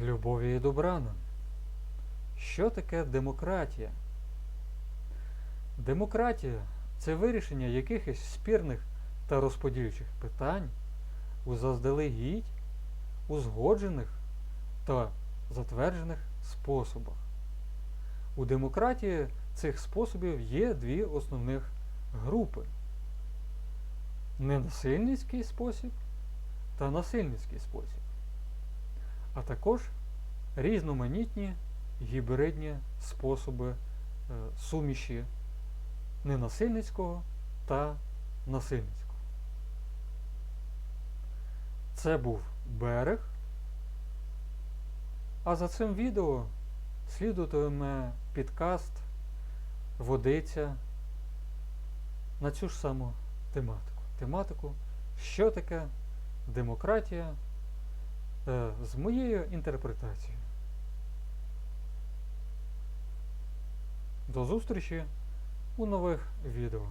Любові і Добрана. Що таке демократія? Демократія це вирішення якихось спірних та розподільчих питань у заздалегідь узгоджених та затверджених способах. У демократії цих способів є дві основних групи: ненасильницький спосіб та насильницький спосіб, а також різноманітні гібридні способи е, суміші ненасильницького та насильницького. Це був берег. А за цим відео слідуватиме підкаст Водиця на цю ж саму тематику. Тематику, що таке демократія з моєю інтерпретацією. До зустрічі у нових відео.